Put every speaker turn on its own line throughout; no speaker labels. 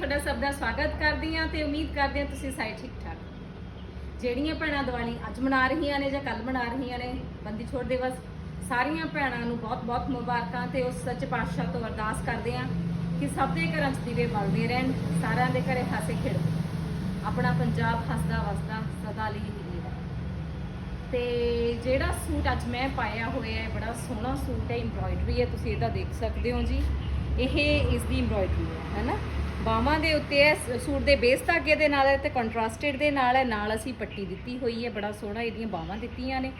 ਤੁਹਾਡਾ ਸਭ ਦਾ ਸਵਾਗਤ ਕਰਦੀ ਹਾਂ ਤੇ ਉਮੀਦ ਕਰਦੇ ਹਾਂ ਤੁਸੀਂ ਸਾਰੇ ਠੀਕ ਠਾਕ ਜਿਹੜੀਆਂ ਭੈਣਾਂ ਦੀਵਾਲੀ ਅੱਜ ਮਨਾ ਰਹੀਆਂ ਨੇ ਜਾਂ ਕੱਲ ਮਨਾ ਰਹੀਆਂ ਨੇ, ਬੰਦੀ ਛੋੜ ਦਿਵਸ ਸਾਰੀਆਂ ਭੈਣਾਂ ਨੂੰ ਬਹੁਤ-ਬਹੁਤ ਮੁਬਾਰਕਾਂ ਤੇ ਉਸ ਸੱਚ ਪਾਤਸ਼ਾਹ ਤੋਂ ਅਰਦਾਸ ਕਰਦੇ ਹਾਂ ਕਿ ਸਭ ਦੇ ਘਰਾਂ 'ਚ ਦੀਵੇ ਬਲਦੇ ਰਹਿਣ, ਸਾਰਿਆਂ ਦੇ ਘਰੇ ਹਾਸੇ ਖੇਡਦੇ ਆਪਣਾ ਪੰਜਾਬ ਹੱਸਦਾ ਵਸਦਾ ਸਦਾ ਲਈ ਹੀ ਰਹੇ ਤੇ ਜਿਹੜਾ ਸੂਟ ਅੱਜ ਮੈਂ ਪਾਇਆ ਹੋਇਆ ਹੈ, ਬੜਾ ਸੋਹਣਾ ਸੂਟ ਹੈ ਐਮਬ੍ਰਾਇਡਰੀ ਹੈ, ਤੁਸੀਂ ਇਹਦਾ ਦੇਖ ਸਕਦੇ ਹੋ ਜੀ। ਇਹ ਇਸ ਦੀ ਐਮਬ੍ਰਾਇਡਰੀ ਹੈ ਹੈਨਾ ਬਾਹਾਂ ਦੇ ਉੱਤੇ ਹੈ ਸੂਟ ਦੇ ਬੇਸ ਧਾਗੇ ਦੇ ਨਾਲ ਹੈ ਤੇ ਕੰਟਰਾਸਟਡ ਦੇ ਨਾਲ ਹੈ, ਨਾਲ ਅਸੀਂ ਪੱਟੀ ਦਿੱਤੀ ਹੋਈ ਹੈ, ਬੜਾ ਸੋਹਣਾ ਇਹਦੀਆਂ ਬਾਹਾਂ ਦਿੱਤੀਆਂ ਨੇ।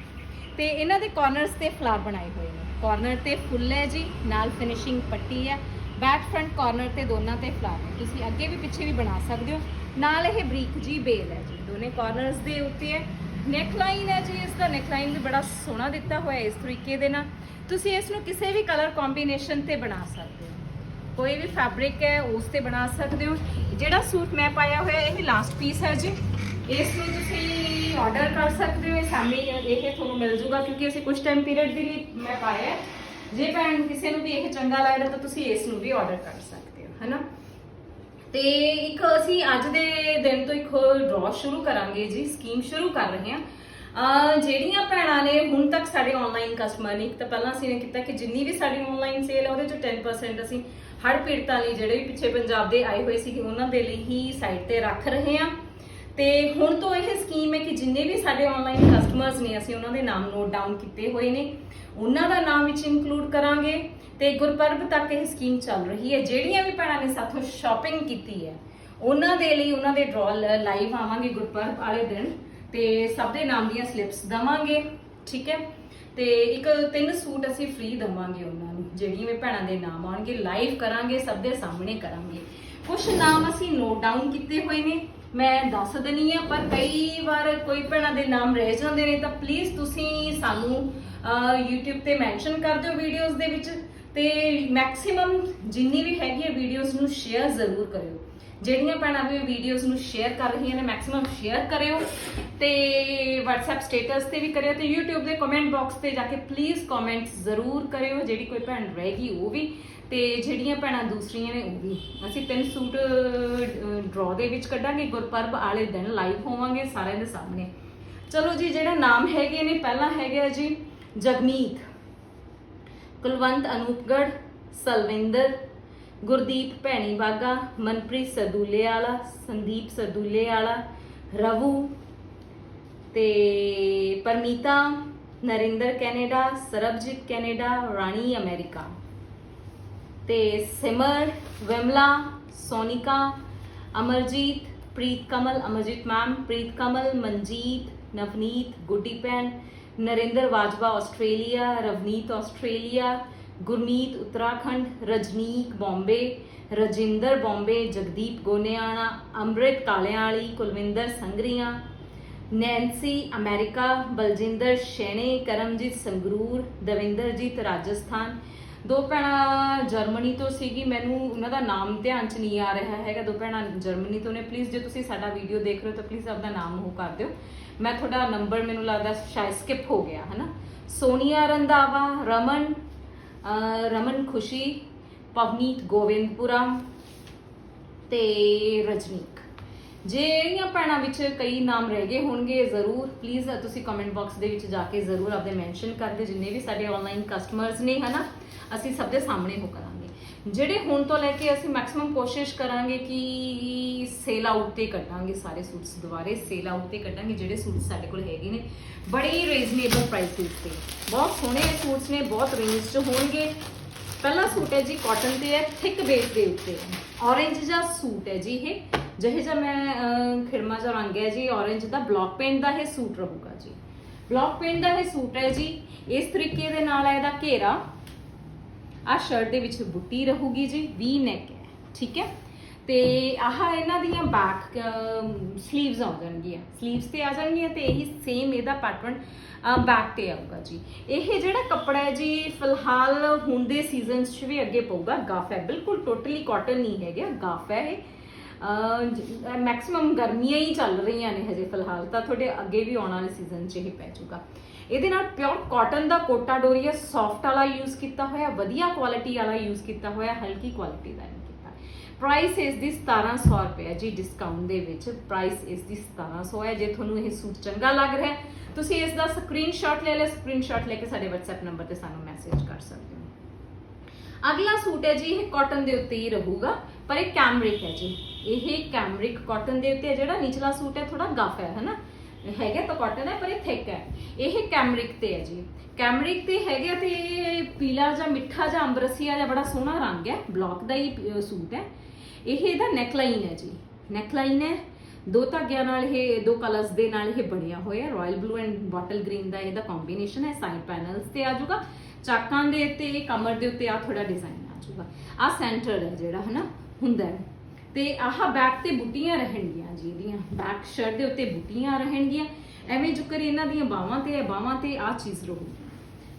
ਤੇ ਇਹਨਾਂ ਦੇ ਕਾਰਨਰਸ ਤੇ ਫਲਾਰ ਬਣਾਏ ਹੋਏ ਨੇ। ਕਾਰਨਰ ਤੇ ਫੁੱਲ ਹੈ ਜੀ, ਨਾਲ ਫਿਨਿਸ਼ਿੰਗ ਪੱਟੀ ਹੈ। ਬੈਕ ਫਰੰਟ ਕਾਰਨਰ ਤੇ ਦੋਨਾਂ ਤੇ ਫਲਾਰ ਹੈ ਤੁਸੀਂ ਅੱਗੇ ਵੀ ਪਿੱਛੇ ਵੀ ਬਣਾ ਸਕਦੇ ਹੋ। ਨਾਲ ਇਹ ਬਰੀਕ ਜੀ ਬੇਲ ਹੈ ਜੀ, ਦੋਨੇ ਕਾਰਨਰਸ ਦੇ ਉੱਤੇ ਹੈ। ਨੈਕ ਲਾਈਨ ਹੈ ਜੀ, ਇਸ ਦਾ ਨੈਕ ਲਾਈਨ ਵੀ ਬੜਾ ਸੋਹਣਾ ਦਿੱਤਾ ਹੋਇਆ ਇਸ ਤਰੀਕੇ ਦੇ ਨਾਲ। ਤੁਸੀਂ ਇਸ ਨੂੰ ਕਿਸੇ ਵੀ ਕਲਰ ਕੰਬੀਨੇਸ਼ਨ ਤੇ ਬਣਾ ਸਕਦੇ ਹੋ। ਕੋਈ ਵੀ ਫੈਬਰਿਕ ਹੈ, ਉਸ ਤੇ ਬਣਾ ਸਕਦੇ ਹੋ। ਜਿਹੜਾ ਸੂਟ ਮੈਂ ਪਾਇਆ ਹੋਇਆ, ਇਹ ਲਾਸਟ ਪੀਸ ਹੈ ਜੀ। ਇਸ ਨੂੰ ਤੁਸੀਂ ਆਰਡਰ ਕਰ ਸਕਦੇ ਹੋ, ਇਹ ਸਾਹਮਣੇ ਇਹ ਤੁਹਾਨੂੰ ਮਿਲ ਜੂਗਾ, ਕਿਉਂਕਿ ਅਸੀਂ ਕੁਝ ਟਾਈਮ ਪੀਰੀਅਡ ਦੇ ਲਈ ਮੈਂ ਪਾਇਆ ਹੈ। ਜੇ ਭੈਣ ਨੂੰ ਕਿਸੇ ਨੂੰ ਵੀ ਇਹ ਚੰਗਾ ਲੱਗਦਾ, ਤਾਂ ਤੁਸੀਂ ਇਸ ਨੂੰ ਵੀ ਆਰਡਰ ਕਰ ਸਕਦੇ ਹੋ, ਹੈਨਾ? ਤੇ ਇੱਕ ਅਸੀਂ ਅੱਜ ਦੇ ਦਿਨ ਤੋਂ ਇੱਕ ਡਰਾ ਸ਼ੁਰੂ ਕਰਾਂਗੇ ਜੀ ਸਕੀਮ ਸ਼ੁਰੂ ਕਰ ਰਹੇ ਹਾਂ। ਅਹ ਜਿਹੜੀਆਂ ਭੈਣਾਂ ਹੁਣ ਤੱਕ ਸਾਡੇ ਆਨਲਾਈਨ ਕਸਟਮਰ ਨੇ, ਇੱਕ ਤਾਂ ਪਹਿਲਾਂ ਅਸੀਂ ਨੇ ਕੀਤਾ ਕਿ ਜਿੰਨੀ ਵੀ ਸਾਡੀ ਆਨਲਾਈਨ ਸੇਲ ਹੈ ਉਹਦੇ ਚੋਂ 10% ਅਸੀਂ ਹੜ ਪੀੜਤਾਂ ਲਈ ਜਿਹੜੇ ਵੀ ਪਿੱਛੇ ਪੰਜਾਬ ਦੇ ਆਏ ਹੋਏ ਸੀ ਉਹਨਾਂ ਦੇ ਲਈ ਹੀ ਸਾਈਟ ਤੇ ਰੱਖ ਰਹੇ ਹਾਂ। ਤੇ ਹੁਣ ਤੋਂ ਇਹ ਸਕੀਮ ਹੈ ਕਿ ਜਿੰਨੇ ਵੀ ਸਾਡੇ ਆਨਲਾਈਨ ਕਸਟਮਰਸ ਨੇ, ਅਸੀਂ ਉਹਨਾਂ ਦੇ ਨਾਮ ਨੋਟ ਡਾਊਨ ਕੀਤੇ ਹੋਏ ਨੇ। ਉਹਨਾਂ ਦਾ ਨਾਮ ਵਿੱਚ ਇਨਕਲੂਡ ਕਰਾਂਗੇ ਤੇ ਗੁਰਪਰਬ ਤੱਕ ਇਹ ਸਕੀਮ ਚੱਲ ਰਹੀ ਹੈ। ਜਿਹੜੀਆਂ ਵੀ ਭੈਣਾਂ ਨੇ ਸਾਥੋਂ ਸ਼ਾਪਿੰਗ ਕੀਤੀ ਹੈ, ਉਹਨਾਂ ਦੇ ਲਈ ਉਹਨਾਂ ਦੇ ਡਰਾ ਲਾਈਵ ਆਵਾਂਗੇ ਗੁਰਪਰਬ ਵਾਲੇ ਦਿਨ ਤੇ ਸਭ ਦੇ ਨਾਮ ਦੀਆਂ ਸਲਿੱਪਸ ਦਵਾਂਗੇ। ਠੀਕ ਹੈ? ਤੇ ਇੱਕ ਤਿੰਨ ਸੂਟ ਅਸੀਂ ਫ੍ਰੀ ਦਵਾਂਗੇ ਉਹਨਾਂ ਨੂੰ ਜਿਹੜੀਆਂ ਵੀ ਭੈਣਾਂ ਦੇ ਨਾਮ ਆਉਣਗੇ ਲਾਈਵ ਕਰਾਂਗੇ ਸਭ ਦੇ ਸਾਹਮਣੇ ਕਰਾਂਗੇ। ਕੁਝ ਨਾਮ ਅਸੀਂ ਨੋਟ ਡਾਊਨ ਕੀਤੇ ਹੋਏ ਨੇ ਮੈਂ ਦੱਸ ਦਨੀ ਆ ਪਰ ਕਈ ਵਾਰ ਕੋਈ ਭੈਣਾਂ ਦੇ ਨਾਮ ਰਹਿ ਜਾਂਦੇ ਨੇ ਤਾਂ ਪਲੀਜ਼ ਤੁਸੀਂ ਸਾਨੂੰ ਅਹ, YouTube ਤੇ ਮੈਂਸ਼ਨ ਕਰ ਦਿਓ ਵੀਡੀਓਜ਼ ਦੇ ਵਿੱਚ ਤੇ ਮੈਕਸਿਮਮ ਜਿੰਨੀ ਵੀ ਹੈਗੀ ਹੈ ਵੀਡੀਓਜ਼ ਨੂੰ ਸ਼ੇਅਰ ਜ਼ਰੂਰ ਕਰਿਓ। ਜਿਹੜੀਆਂ ਭੈਣਾਂ ਵੀ ਵੀਡੀਓਜ਼ ਨੂੰ ਸ਼ੇਅਰ ਕਰ ਰਹੀਆਂ ਨੇ ਮੈਕਸਿਮਮ ਸ਼ੇਅਰ ਕਰਿਓ ਤੇ WhatsApp ਸਟੇਟਸ ਤੇ ਵੀ ਕਰਿਓ ਤੇ YouTube ਦੇ ਕਮੈਂਟ ਬਾਕਸ ਤੇ ਜਾ ਕੇ ਪਲੀਜ਼ ਕਮੈਂਟਸ ਜ਼ਰੂਰ ਕਰਿਓ, ਜਿਹੜੀ ਕੋਈ ਭੈਣ ਰਹੇਗੀ ਉਹ ਵੀ ਤੇ ਜਿਹੜੀਆਂ ਭੈਣਾਂ ਦੂਸਰੀਆਂ ਨੇ ਉਹ ਵੀ। ਅਸੀਂ ਤਿੰਨ ਸੂਟ ਡਰਾ ਦੇ ਵਿੱਚ ਕੱਢਾਂਗੇ, ਗੁਰਪਰਬ ਵਾਲੇ ਦਿਨ ਲਾਈਵ ਹੋਵਾਂਗੇ ਸਾਰਿਆਂ ਦੇ ਸਾਹਮਣੇ। ਚਲੋ ਜੀ, ਜਿਹੜਾ ਨਾਮ ਹੈਗੇ ਨੇ, ਪਹਿਲਾ ਹੈਗਾ ਜੀ ਜਗਮੀਤ ਕੁਲਵੰਤ ਅਨੂਪਗੜ ਸਲਵਿੰਦਰ ਗੁਰਦੀਪ ਭੈਣੀ ਬਾਗਾ ਮਨਪ੍ਰੀਤ ਸਰਦੂਲੇ ਵਾਲਾ ਸੰਦੀਪ ਸਰਦੂਲੇ ਵਾਲਾ ਰਵੂ ਤੇ Parmita, Narinder Canada, Sarabjit Canada, Rani America. ਤੇ ਸਿਮਰ, ਵਿਮਲਾ, ਸੋਨਿਕਾ, ਅਮਰਜੀਤ, ਪ੍ਰੀਤ ਕਮਲ, ਅਮਰਜੀਤ ਮੈਮ, ਪ੍ਰੀਤ ਕਮਲ, ਮਨਜੀਤ, ਨਵਨੀਤ, ਗੁੱਡੀ ਭੈਣ, Narinder Wajwa, Australia, Ravneet, Australia Gurmeet Uttarakhand, Rajnik Bombay, Rajinder Bombay, Jagdeep Goniana, Amrit Kalian Kulwinder Sangrian, Nancy America, Baljinder ਸ਼ੈਣੇ, Karamjit Sangrur, Davinderjit Rajasthan. ਦੋ ਭੈਣਾਂ ਜਰਮਨੀ ਤੋਂ ਸੀਗੀ, ਮੈਨੂੰ ਉਹਨਾਂ ਦਾ ਨਾਮ ਧਿਆਨ ਚ ਨਹੀਂ ਆ ਰਿਹਾ ਹੈਗਾ। ਦੋ ਭੈਣਾਂ ਜਰਮਨੀ ਤੋਂ ਨੇ। ਪਲੀਜ਼ ਜੇ ਤੁਸੀਂ ਸਾਡਾ ਵੀਡੀਓ ਦੇਖ ਰਹੇ ਹੋ ਤਾਂ ਪਲੀਜ਼ ਆਪਦਾ ਨਾਮ ਉਹ ਕਰ ਦਿਓ। ਮੈਂ ਤੁਹਾਡਾ ਨੰਬਰ ਮੈਨੂੰ ਲੱਗਦਾ ਸ਼ਾਇਦ ਸਕਿਪ ਹੋ ਗਿਆ, ਹਨਾ? ਸੋਨੀਆ ਰੰਦਾਵਾ ਰਮਨ ਰਮਨ ਖੁਸ਼ੀ, ਪਵਨੀਤ ਗੋਵਿੰਦਪੁਰਾ ਤੇ ਰਜਨੀਕ। ਜੇ ਜਿਹੜੀਆਂ ਭੈਣਾਂ ਵਿੱਚ ਕਈ ਨਾਮ ਰਹਿ ਗਏ ਹੋਣਗੇ, ਜ਼ਰੂਰ ਪਲੀਜ਼ ਤੁਸੀਂ ਕਮੈਂਟ ਬਾਕਸ ਦੇ ਵਿੱਚ ਜਾ ਕੇ ਜ਼ਰੂਰ ਆਪਦੇ ਮੈਂਸ਼ਨ ਕਰਦੇ ਜਿੰਨੇ ਵੀ ਸਾਡੇ ਆਨਲਾਈਨ ਕਸਟਮਰਸ ਨੇ, ਹਨਾ, ਅਸੀਂ ਸਭ ਦੇ ਸਾਹਮਣੇ ਹੋ ਕਰਾਂਗੇ। ਜਿਹੜੇ ਹੁਣ ਤੋਂ ਲੈ ਕੇ ਅਸੀਂ ਮੈਕਸਿਮਮ ਕੋਸ਼ਿਸ਼ ਕਰਾਂਗੇ ਕਿ ਸੇਲ ਆਊਟ ਤੇ ਕੱਢਾਂਗੇ ਸਾਰੇ ਸੂਟਸ ਦੁਬਾਰੇ ਸੇਲ ਆਊਟ ਤੇ ਕੱਢਾਂਗੇ ਜਿਹੜੇ ਸੂਟ ਸਾਡੇ ਕੋਲ ਹੈਗੇ ਨੇ। ਬੜੇ ਹੀ ਰੀਜ਼ਨੇਬਲ ਪ੍ਰਾਈਸਿਸ ਤੇ ਬਹੁਤ ਸੋਹਣੇ ਸੂਟਸ ਨੇ, ਬਹੁਤ ਰੇਂਜ 'ਚ ਹੋਣਗੇ। ਪਹਿਲਾ ਸੂਟ ਹੈ ਜੀ ਕਾਟਨ ਤੇ ਹੈ ਥਿਕ ਬੇਸ ਦੇ ਉੱਤੇ। ਔਰੇਂਜ ਜਿਹਾ ਸੂਟ ਹੈ ਜੀ ਇਹ। ਜਿਹੇ ਜਿਹਾ ਮੈਂ ਖਿਰਮਾ ਜਿਹਾ ਰੰਗ ਹੈ ਜੀ ਔਰੇਂਜ ਦਾ ਬਲੌਕ ਪੇਂਟ ਦਾ ਇਹ ਸੂਟ ਰਹੂਗਾ ਜੀ। ਬਲੌਕ ਪੇਂਟ ਦਾ ਇਹ ਸੂਟ ਹੈ ਜੀ। ਇਸ ਤਰੀਕੇ ਦੇ ਨਾਲ ਹੈ ਇਹਦਾ ਘੇਰਾ। ਆ ਸ਼ਰਟ ਦੇ ਵਿੱਚ ਬੁੱਟੀ ਰਹੂਗੀ ਜੀ ਵੀ ਨੈਕ ਹੈ। ਠੀਕ ਹੈ? ਤੇ ਆਹ ਇਹਨਾਂ ਦੀਆਂ ਬੈਕ ਸਲੀਵਸ ਆ ਜਾਣਗੀਆਂ ਸਲੀਵਸ ਤੇ ਆ ਜਾਣਗੀਆਂ ਤੇ ਇਹੀ ਸੇਮ ਇਹਦਾ ਪੈਟਰਨ ਬੈਕ ਤੇ ਆਊਗਾ ਜੀ। ਇਹ ਜਿਹੜਾ ਕੱਪੜਾ ਹੈ ਜੀ, ਫਿਲਹਾਲ ਹੁਣ ਦੇ ਸੀਜ਼ਨਸ 'ਚ ਵੀ ਅੱਗੇ ਪਊਗਾ। ਗਾਫ ਹੈ। ਬਿਲਕੁਲ ਟੋਟਲੀ ਕਾਟਨ ਨਹੀਂ ਹੈਗਾ। ਗਾਫ ਹੈ ਇਹ। ਮੈਕਸਿਮਮ ਗਰਮੀਆਂ ਹੀ ਚੱਲ ਰਹੀਆਂ ਨੇ ਹਜੇ ਫਿਲਹਾਲ ਤਾਂ ਤੁਹਾਡੇ ਅੱਗੇ ਵੀ ਆਉਣ ਵਾਲੇ ਸੀਜ਼ਨ 'ਚ ਇਹ ਪੈ ਜਾਊਗਾ। ਇਹਦੇ ਨਾਲ ਪਿਓਰ ਕਾਟਨ ਦਾ ਕੋਟਾ ਡੋਰੀਆ ਸੌਫਟ ਵਾਲਾ ਯੂਜ਼ ਕੀਤਾ ਹੋਇਆ, ਵਧੀਆ ਕੁਆਲਿਟੀ ਵਾਲਾ ਯੂਜ਼ ਕੀਤਾ ਹੋਇਆ, ਹਲਕੀ ਕੁਆਲਿਟੀ ਦਾ। ਪ੍ਰਾਈਸ ਇਸ ਦੀ 1700 ਰੁਪਏ ਜੀ ਡਿਸਕਾਊਂਟ ਦੇ ਵਿੱਚ। ਪ੍ਰਾਈਸ ਇਸ ਦੀ 1700 ਹੈ, ਜੇ ਤੁਹਾਨੂੰ ਇਹ ਸੂਟ ਚੰਗਾ ਲੱਗ ਰਿਹਾ ਤੁਸੀਂ ਇਸ ਦਾ ਸਕਰੀਨਸ਼ਾਟ ਲੈ ਲਓ ਸਕਰੀਨਸ਼ਾਟ ਲੈ ਕੇ ਸਾਡੇ WhatsApp ਨੰਬਰ ਤੇ ਸਾਨੂੰ ਮੈਸੇਜ ਕਰ ਸਕਦੇ ਹੋ। ਅਗਲਾ ਸੂਟ ਹੈ ਜੀ, ਇਹ ਕਾਟਨ ਦੇ ਉੱਤੇ ਹੀ ਰਹੂਗਾ, ਪਰ ਇਹ ਕੈਮਰਿਕ ਹੈ ਜੀ। ਇਹ ਕੈਮਰਿਕ ਕਾਟਨ ਦੇ ਉੱਤੇ ਹੈ, ਜਿਹੜਾ ਨਿਚਲਾ ਸੂਟ ਹੈ ਥੋੜਾ ਗਫ ਹੈ, ਹਨਾ? ਹੈਗਾ ਤਾਂ ਕਾਟਨ ਹੈ, ਪਰ ਇਹ ਥਿਕ ਹੈ। ਇਹ ਕੈਮਰਿਕ ਤੇ ਹੈ ਜੀ। ਕੈਮਰਿਕ ਤੇ ਹੈਗਾ ਤੇ ਪੀਲਾ ਜਾਂ ਮਿੱਠਾ ਜਾਂ ਅੰਬਰਸੀਆ ਜਾਂ ਬੜਾ ਸੋਹਣਾ ਰੰਗ ਹੈ ਬਲੌਕ ਦਾ ਹੀ ਸੂਟ ਹੈ। ਇਹ ਇਹਦਾ ਨੈਕਲਾਈਨ ਹੈ ਜੀ। ਨੈਕਲਾਈਨ ਹੈ। ਦੋ ਧਾਗਿਆਂ ਨਾਲ ਇਹ, ਦੋ ਕਲਰਸ ਦੇ ਨਾਲ ਇਹ ਬਣਿਆ ਹੋਇਆ royal blue and bottle green ਦਾ ਇਹਦਾ ਕੰਬੀਨੇਸ਼ਨ ਹੈ। ਸਾਈਡ ਪੈਨਲਸ ਤੇ ਆ ਜਾਊਗਾ। ਚਾਕਾਂ ਦੇ ਉੱਤੇ, ਕਮਰ ਦੇ ਉੱਤੇ ਆ ਥੋੜਾ ਡਿਜ਼ਾਈਨ ਆ ਜਾਊਗਾ। ਆ ਸੈਂਟਰ ਹੈ ਜਿਹੜਾ, ਹਨਾ? ਹੁੰਦਾ ਹੈ। ਤੇ ਆਹ ਬੈਕ ਤੇ ਬੁੱਟੀਆਂ ਰਹਿਣਗੀਆਂ ਜੀ ਇਹਦੀਆਂ। ਬੈਕ ਸ਼ਰਟ ਦੇ ਉੱਤੇ ਬੁੱਟੀਆਂ ਰਹਿਣਗੀਆਂ। ਐਵੇਂ ਜੁਕਰ ਇਹਨਾਂ ਦੀਆਂ ਬਾਹਾਂ ਤੇ ਬਾਹਾਂ ਤੇ ਆ ਚੀਜ਼ ਰਹੂਗੀ।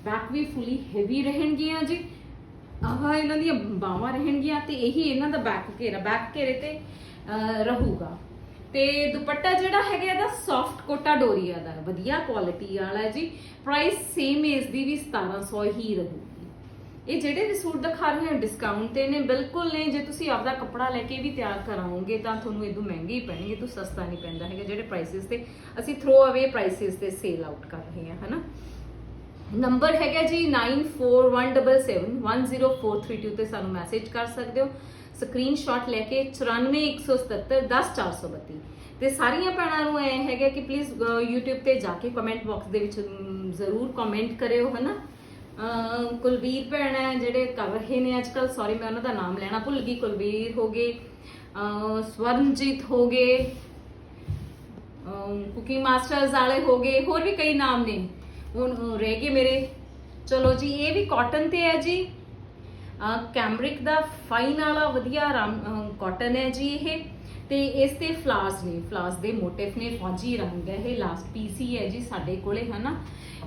ਬੈਕ ਵੀ ਫੁੱਲੀ ਹੈਵੀ ਰਹਿਣਗੀਆਂ ਜੀ। ਆਹ ਇਹਨਾਂ ਦੀਆਂ ਬਾਹਾਂ ਰਹਿਣਗੀਆਂ ਤੇ ਇਹੀ ਇਹਨਾਂ ਦਾ ਬੈਕ ਘੇਰਾ ਬੈਕ ਘੇਰੇ ਤੇ ਰਹੂਗਾ। ਤੇ ਦੁਪੱਟਾ ਜਿਹੜਾ ਹੈਗਾ ਇਹਦਾ ਸੌਫਟ ਕੋਟਾ ਡੋਰੀਆ ਦਾ, ਵਧੀਆ ਕੁਆਲਿਟੀ ਵਾਲਾ ਜੀ। ਪ੍ਰਾਈਸ ਸੇਮ ਇਸ ਦੀ ਵੀ 1700 ਹੀ ਰਹੂਗੀ। ਇਹ ਜਿਹੜੇ ਵੀ ਸੂਟ ਦਿਖਾ ਰਹੇ ਹਾਂ ਡਿਸਕਾਊਂਟ ਤੇ ਨੇ, ਬਿਲਕੁਲ ਨੇ। ਜੇ ਤੁਸੀਂ ਆਪਦਾ ਕੱਪੜਾ ਲੈ ਕੇ ਵੀ ਤਿਆਰ ਕਰਾਓਗੇ, ਤਾਂ ਤੁਹਾਨੂੰ ਇਦੋਂ ਮਹਿੰਗੇ ਹੀ ਪੈਣਗੇ ਤੋਂ ਸਸਤਾ ਨਹੀਂ ਪੈਂਦਾ ਹੈਗਾ। ਜਿਹੜੇ ਪ੍ਰਾਈਸਿਸ ਤੇ ਅਸੀਂ ਥਰੋ ਅਵੇ ਪ੍ਰਾਈਸਿਸ ਤੇ ਸੇਲ ਆਊਟ ਕਰ ਰਹੇ ਹਾਂ, ਹਨਾ? ਨੰਬਰ ਹੈਗਾ ਜੀ 9417710432 ਤੇ ਸਾਨੂੰ ਮੈਸੇਜ ਕਰ ਸਕਦੇ ਹੋ। ਸਕਰੀਨਸ਼ਾਟ ਲੈ ਕੇ 9417710432 ਤੇ ਸਾਰੀਆਂ ਭੈਣਾਂ ਨੂੰ ਇਹ ਹੈਗਾ ਕਿ ਪਲੀਜ਼ YouTube ਤੇ ਜਾ ਕੇ ਕਮੈਂਟ ਬਾਕਸ ਦੇ ਵਿੱਚ ਜ਼ਰੂਰ ਕਮੈਂਟ ਕਰਿਓ ਹਨਾ? ਅਮ, ਕੁਲਵੀਰ ਭੈਣ ਹੈ ਜਿਹੜੇ ਕਰ ਰਹੇ ਨੇ ਅੱਜ ਕੱਲ ਸੌਰੀ ਮੈਂ ਉਹਨਾਂ ਦਾ ਨਾਮ ਲੈਣਾ ਭੁੱਲ ਗਈ। ਕੁਲਵੀਰ ਹੋ ਗਏ ਸਵਰਨਜੀਤ ਹੋ ਗਏ ਕੁਕਿੰਗ ਮਾਸਟਰਸ ਵਾਲੇ ਹੋ ਗਏ ਹੋਰ ਵੀ ਕਈ ਨਾਮ ਨੇ। ਹੁਣ ਰਹਿ ਗਏ ਮੇਰੇ। ਚਲੋ ਜੀ, ਇਹ ਵੀ ਕਾਟਨ ਤੇ ਹੈ ਜੀ। ਕੈਮਰਿਕ ਦਾ ਫਾਈਨ ਵਾਲਾ ਵਧੀਆ ਕਾਟਨ ਹੈ ਜੀ ਇਹ। ਤੇ ਇਸ ਤੇ ਫਲਾਸ ਨੇ ਫਲਾਸ ਦੇ ਮੋਟਿਵ ਨੇ, ਫੌਜੀ ਰੰਗ ਹੈ ਇਹ ਲਾਸਟ ਪੀਸ ਹੀ ਹੈ ਜੀ ਸਾਡੇ ਕੋਲੇ, ਹਨਾ।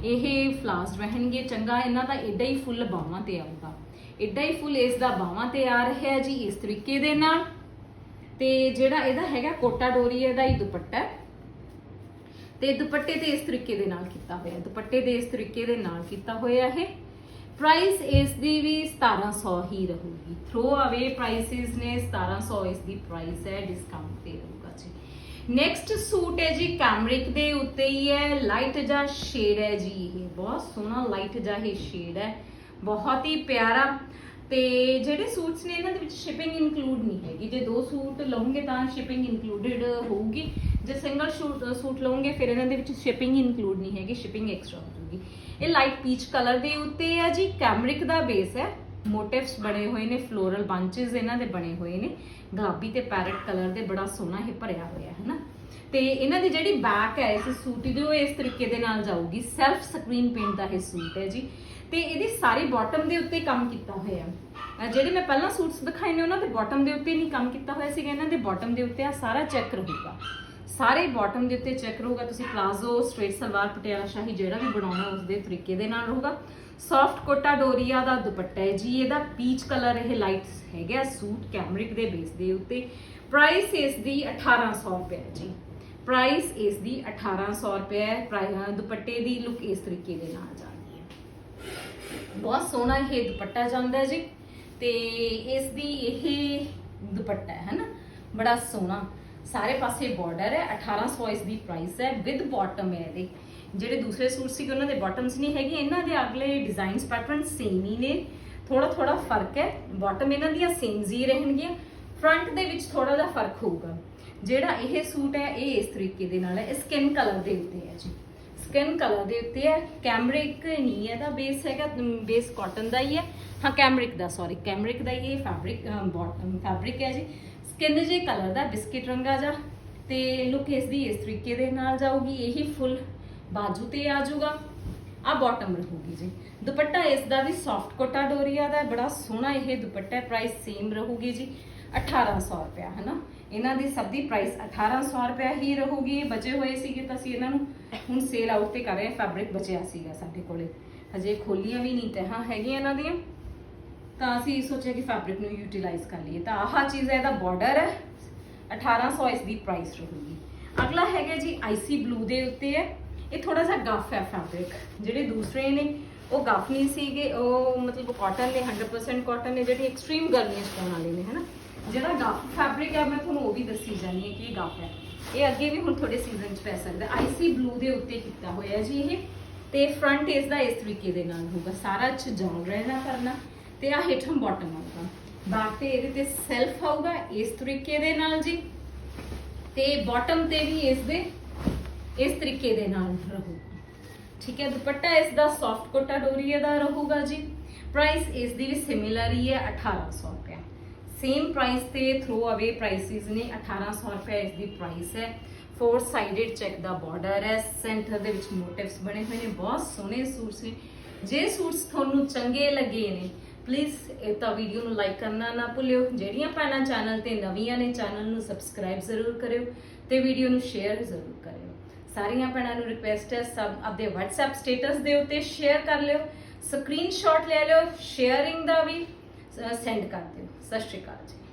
ਇਹ ਫਲਾਸ ਰਹਿਣਗੇ, ਚੰਗਾ, ਇਹਨਾਂ ਦਾ ਏਡਾ ਹੀ ਫੁੱਲ ਬਾਹਾਂ ਤੇ ਆਊਗਾ। ਏਡਾ ਹੀ ਫੁੱਲ ਇਸ ਦਾ ਬਾਹਾਂ ਤੇ ਆ ਰਿਹਾ ਹੈ ਜੀ, ਇਸ ਤਰੀਕੇ ਦੇ ਨਾਲ। ਤੇ ਜਿਹੜਾ ਇਹਦਾ ਹੈਗਾ ਕੋਟਾ ਡੋਰੀ ਦਾ ਹੀ ਦੁਪੱਟਾ ਤੇ ਦੁਪੱਟੇ ਤੇ ਇਸ ਤਰੀਕੇ ਦੇ ਨਾਲ ਕੀਤਾ ਹੋਇਆ ਦੁਪੱਟੇ ਦੇ ਇਸ ਤਰੀਕੇ ਦੇ ਨਾਲ ਕੀਤਾ ਹੋਇਆ ਇਹ ਪ੍ਰਾਈਸ ਇਸ ਦੀ ਵੀ 1700 ਹੀ ਰਹੂਗੀ। ਥਰੋ ਅਵੇ ਪ੍ਰਾਈਸਿਸ ਨੇ 1700 ਇਸ ਦੀ ਪ੍ਰਾਈਸ ਹੈ ਡਿਸਕਾਊਂਟ ਤੇ ਰਹੂਗਾ ਜੀ। ਨੈਕਸਟ ਸੂਟ ਹੈ ਜੀ ਕੈਮਰਿਕ ਦੇ ਉੱਤੇ ਹੀ ਹੈ। ਲਾਈਟ ਜਿਹਾ ਸ਼ੇਡ ਹੈ ਜੀ ਇਹ। ਬਹੁਤ ਸੋਹਣਾ ਲਾਈਟ ਜਿਹਾ ਇਹ ਸ਼ੇਡ ਹੈ। ਬਹੁਤ ਹੀ ਪਿਆਰਾ। ਤੇ ਜਿਹੜੇ ਸੂਟਸ ਨੇ ਇਹਨਾਂ ਦੇ ਵਿੱਚ ਸ਼ਿਪਿੰਗ ਇਨਕਲੂਡ ਨਹੀਂ ਹੈਗੀ। ਜੇ ਦੋ ਸੂਟ ਲਓਗੇ ਤਾਂ ਸ਼ਿਪਿੰਗ ਇਨਕਲੂਡਡ ਹੋਊਗੀ। ਜੇ ਸਿੰਗਲ ਸੂਟ ਸੂਟ ਲਓਗੇ, ਫਿਰ ਇਹਨਾਂ ਦੇ ਵਿੱਚ ਸ਼ਿਪਿੰਗ ਇਨਕਲੂਡ ਨਹੀਂ ਹੈਗੀ ਸ਼ਿਪਿੰਗ ਐਕਸਟਰਾ ਹੋਊਗੀ ਇਹ ਲਾਈਟ ਪੀਚ ਕਲਰ ਦੇ ਉੱਤੇ ਆ ਜੀ। ਕੈਮਰਿਕ ਦਾ ਬੇਸ ਹੈ। ਮੋਟਿਵਸ ਬਣੇ ਹੋਏ ਨੇ ਫਲੋਰਲ ਬੰਚਸ ਇਹਨਾਂ ਦੇ ਬਣੇ ਹੋਏ ਨੇ। ਗੁਲਾਬੀ ਤੇ ਪੈਰਟ ਕਲਰ ਦੇ ਬੜਾ ਸੋਹਣਾ ਇਹ ਭਰਿਆ ਹੋਇਆ ਹੈ ਨਾ। ਤੇ ਇਹਨਾਂ ਦੀ ਜਿਹੜੀ ਬੈਕ ਹੈ ਇਸ ਸੂਟ ਦੀ, ਉਹ ਇਸ ਤਰੀਕੇ ਦੇ ਨਾਲ ਜਾਊਗੀ। ਸੈਲਫ ਸਕਰੀਨ ਪੇਂਟ ਦਾ ਇਹ ਸੂਟ ਹੈ ਜੀ। ਤੇ ਇਹਦੇ ਸਾਰੇ ਬਾਟਮ ਦੇ ਉੱਤੇ ਕੰਮ ਕੀਤਾ ਹੋਇਆ ਅਹ ਜਿਹੜੇ ਮੈਂ ਪਹਿਲਾਂ ਸੂਟਸ ਦਿਖਾਏ ਨੇ, ਉਹਨਾਂ ਦੇ ਬਾਟਮ ਦੇ ਉੱਤੇ ਨਹੀਂ ਕੰਮ ਕੀਤਾ ਹੋਇਆ ਸੀਗਾ। ਇਹਨਾਂ ਦੇ ਬਾਟਮ ਦੇ ਉੱਤੇ ਆ ਸਾਰਾ ਚੈੱਕ ਰਹੂਗਾ। ਸਾਰੇ ਬਾਟਮ ਦੇ ਉੱਤੇ ਚੈੱਕ ਰਹੂਗਾ। ਤੁਸੀਂ ਪਲਾਜ਼ੋ ਸਟ੍ਰੇਟ ਸਲਵਾਰ, ਪਟਿਆਲਾ ਸ਼ਾਹੀ ਜਿਹੜਾ ਵੀ ਬਣਾਉਣਾ ਉਸ ਦੇ ਤਰੀਕੇ ਦੇ ਨਾਲ ਰਹੂਗਾ। ਸੌਫਟ ਕੋਟਾ ਡੋਰੀਆ ਦਾ ਦੁਪੱਟਾ ਹੈ ਜੀ। ਇਹਦਾ ਪੀਚ ਕਲਰ ਇਹ ਲਾਈਟਸ ਹੈਗਾ ਸੂਟ ਕੈਮਰਿਕ ਦੇ ਬੇਸ ਦੇ ਉੱਤੇ। ਪ੍ਰਾਈਸ ਇਸ ਦੀ 1800 ਰੁਪਏ ਹੈ ਜੀ। ਪ੍ਰਾਈਸ ਇਸ ਦੀ 1800 ਰੁਪਏ ਹੈ। ਪ੍ਰਾਈ- ਦੁਪੱਟੇ ਦੀ ਲੁੱਕ ਇਸ ਤਰੀਕੇ ਦੇ ਨਾਲ ਜਾਂਦੀ ਬਹੁਤ ਸੋਹਣਾ ਇਹ ਦੁਪੱਟਾ ਜਾਂਦਾ ਜੀ। ਤੇ ਇਸ ਦੀ ਇਹ ਦੁਪੱਟਾ ਹੈ, ਹਨਾ? ਬੜਾ ਸੋਹਣਾ। ਸਾਰੇ ਪਾਸੇ ਬਾਰਡਰ ਹੈ 1800 ਇਸ ਦੀ ਪ੍ਰਾਈਸ ਹੈ ਵਿਦ ਬਾਟਮ ਹੈ ਇਹਦੇ। ਜਿਹੜੇ ਦੂਸਰੇ ਸੂਟ ਸੀ ਉਹਨਾਂ ਦੇ ਬਾਟਮਸ ਨਹੀਂ ਹੈਗੇ। ਇਹਨਾਂ ਦੇ ਅਗਲੇ ਡਿਜ਼ਾਈਨਸ ਪੈਟਰਨ ਸੇਮ ਹੀ ਨੇ। ਥੋੜਾ ਥੋੜਾ ਫ਼ਰਕ ਹੈ। ਬਾਟਮ ਇਹਨਾਂ ਦੀਆਂ ਸੇਮਸ ਹੀ ਰਹਿਣਗੀਆਂ। ਫਰੰਟ ਦੇ ਵਿੱਚ ਥੋੜਾ ਜਿਹਾ ਫ਼ਰਕ ਹੋਊਗਾ। ਜਿਹੜਾ ਇਹ ਸੂਟ ਹੈ, ਇਹ ਇਸ ਤਰੀਕੇ ਦੇ ਨਾਲ ਹੈ। ਇਹ ਸਕਿਨ ਕਲਰ ਦੇ ਉੱਤੇ ਹੈ ਜੀ। ਸਕਿਨ ਕਲਰ ਦੇ ਉੱਤੇ ਹੈ। ਕੈਮਰਿਕ ਨਹੀਂ ਹੈ ਦਾ ਬੇਸ ਹੈਗਾ ਬੇਸ ਕਾਟਨ ਦਾ ਹੀ ਹੈ। ਹਾਂ ਕੈਮਰਿਕ ਦਾ ਸੌਰੀ ਕੈਮਰਿਕ ਦਾ ਹੀ ਇਹ ਫੈਬਰਿਕ ਬਾਟਮ ਫੈਬਰਿਕ ਹੈ ਜੀ। ਸਕਿਨ ਜੇ ਕਲਰ ਦਾ ਬਿਸਕਿਟ ਰੰਗਾ ਜਾ, ਤੇ ਲੁੱਕ ਇਸ ਦੀ ਇਸ ਤਰੀਕੇ ਦੇ ਨਾਲ ਜਾਊਗੀ, ਇਹੀ ਫੁੱਲ ਬਾਜੂ ਤੇ ਆ ਜਾਊਗਾ। ਆ ਬਾਟਮ ਰਹੂਗੀ ਜੀ। ਦੁਪੱਟਾ ਇਸ ਦਾ ਵੀ ਸੌਫਟ ਕੋਟਾ ਡੋਰੀਆ ਦਾ ਬੜਾ ਸੋਹਣਾ ਇਹ ਦੁਪੱਟਾ ਪ੍ਰਾਈਸ ਸੇਮ ਰਹੂਗੀ ਜੀ। 1800 ਰੁਪਇਆ ਹੈ ਨਾ ਇਹਨਾਂ ਦੀ ਸਭ ਦੀ ਪ੍ਰਾਈਸ 1800 ਰੁਪਇਆ ਹੀ ਰਹੂਗੀ। ਇਹ ਬਚੇ ਹੋਏ ਸੀਗੇ ਤਾਂ ਅਸੀਂ ਇਹਨਾਂ ਨੂੰ ਹੁਣ ਸੇਲ ਆਊਟ ਤੇ ਕਰ ਰਹੇ ਹਾਂ। ਫੈਬਰਿਕ ਬਚਿਆ ਸੀਗਾ ਸਾਡੇ ਕੋਲੇ। ਹਜੇ ਖੋਲੀਆਂ ਵੀ ਨਹੀਂ ਤਹਾਂ ਹੈਗੀਆਂ ਇਹਨਾਂ ਦੀਆਂ। ਤਾਂ ਅਸੀਂ ਸੋਚਿਆ ਕਿ ਫੈਬਰਿਕ ਨੂੰ ਯੂਟਿਲਾਈਜ਼ ਕਰ ਲਈਏ। ਤਾਂ ਆਹ ਚੀਜ਼ ਹੈ, ਇਹਦਾ ਬਾਰਡਰ ਹੈ। 1800 ਇਸ ਦੀ ਪ੍ਰਾਈਸ ਰਹੂਗੀ। ਅਗਲਾ ਹੈਗਾ ਜੀ ਆਈਸੀ ਬਲੂ ਦੇ ਉੱਤੇ ਹੈ। ਇਹ ਥੋੜਾ ਜਿਹਾ ਗਫ ਹੈ ਫੈਬਰਿਕ ਜਿਹੜੇ ਦੂਸਰੇ ਨੇ, ਉਹ ਗਫ ਨਹੀਂ ਸੀਗੇ। ਉਹ ਮਤਲਬ ਕਾਟਨ ਨੇ 100% ਕਾਟਨ ਨੇ। ਜਿਹੜੇ ਐਕਸਟ੍ਰੀਮ ਗਰਮੀਆਂ ਚ ਪਾਉਣ ਵਾਲੇ ਨੇ, ਹਨਾ? ਜਿਹੜਾ ਗਾਫ ਫੈਬਰਿਕ ਹੈ, ਮੈਂ ਤੁਹਾਨੂੰ ਉਹ ਵੀ ਦੱਸੀ ਜਾਨੀ ਹੈ ਕਿ ਇਹ ਗਾਫ ਹੈ। ਇਹ ਅੱਗੇ ਵੀ ਹੁਣ ਥੋੜੇ ਸੀਜ਼ਨ 'ਚ ਪੈ ਸਕਦਾ ਆਈਸੀ ਬਲੂ ਦੇ ਉੱਤੇ ਕੀਤਾ ਹੋਇਆ ਜੀ ਇਹ। ਤੇ ਫਰੰਟ ਇਸ ਦਾ ਇਸ ਤਰੀਕੇ ਦੇ ਨਾਲ ਹੋਊਗਾ। ਸਾਰਾ ਚ ਜਾਲ ਰਹਿਣਾ ਕਰਨਾ ਤੇ ਆ ਹੇਠਾਂ ਬਾਟਮ ਆਊਗਾ। ਬੈਕ ਤੇ ਇਹਦੇ ਤੇ ਸੈਲਫ ਆਊਗਾ ਇਸ ਤਰੀਕੇ ਦੇ ਨਾਲ ਜੀ। ਤੇ ਬਾਟਮ ਤੇ ਵੀ ਇਸ ਦੇ ਇਸ ਤਰੀਕੇ ਦੇ ਨਾਲ ਰਹੂਗਾ। ਠੀਕ ਹੈ, ਦੁਪੱਟਾ ਇਸ ਦਾ ਸੌਫਟ ਕੋਟਾ ਡੋਰੀਏ ਦਾ ਰਹੂਗਾ ਜੀ। ਪ੍ਰਾਈਸ ਇਸ ਦੀ ਵੀ ਸਿਮਿਲਰ ਹੀ ਹੈ 1800 ਰੁਪਏ ਸੇਮ ਪ੍ਰਾਈਸ ਤੇ ਥਰੋ ਅਵੇ ਪ੍ਰਾਈਸਿਸ ਨੇ 1800 ਰੁਪਏ ਇਸ ਦੀ ਪ੍ਰਾਈਸ ਹੈ। ਫੋਰ ਸਾਈਡਡ ਚੈੱਕ ਦਾ ਬਾਰਡਰ ਹੈ। ਸੈਂਟਰ ਦੇ ਵਿੱਚ ਮੋਟਿਵਸ ਬਣੇ ਹੋਏ ਨੇ। ਬਹੁਤ ਸੋਹਣੇ ਸੂਟਸ ਨੇ। ਜੇ ਸੂਟਸ ਤੁਹਾਨੂੰ ਚੰਗੇ ਲੱਗੇ ਨੇ ਪਲੀਜ਼ ਇਹ ਤਾਂ ਵੀਡੀਓ ਨੂੰ ਲਾਈਕ ਕਰਨਾ ਨਾ ਭੁੱਲਿਓ। ਜਿਹੜੀਆਂ ਭੈਣਾਂ ਚੈਨਲ ਤੇ ਨਵੀਆਂ ਨੇ ਚੈਨਲ ਨੂੰ ਸਬਸਕ੍ਰਾਈਬ ਜ਼ਰੂਰ ਕਰਿਓ ਤੇ ਵੀਡੀਓ ਨੂੰ ਸ਼ੇਅਰ ਜ਼ਰੂਰ ਕਰਿਓ। ਸਾਰੀਆਂ ਭੈਣਾਂ ਨੂੰ ਰਿਕੁਐਸਟ ਹੈ, ਸਭ ਆਪਦੇ WhatsApp ਸਟੇਟਸ ਦੇ ਉੱਤੇ ਸ਼ੇਅਰ ਕਰ ਲਿਓ। ਸਕਰੀਨਸ਼ਾਟ ਲੈ ਲਿਓ। ਸ਼ੇਅਰਿੰਗ ਦਾ ਵੀ ਸੈਂਡ ਕਰ ਸਤਿ ਸ਼੍ਰੀ ਅਕਾਲ ਜੀ।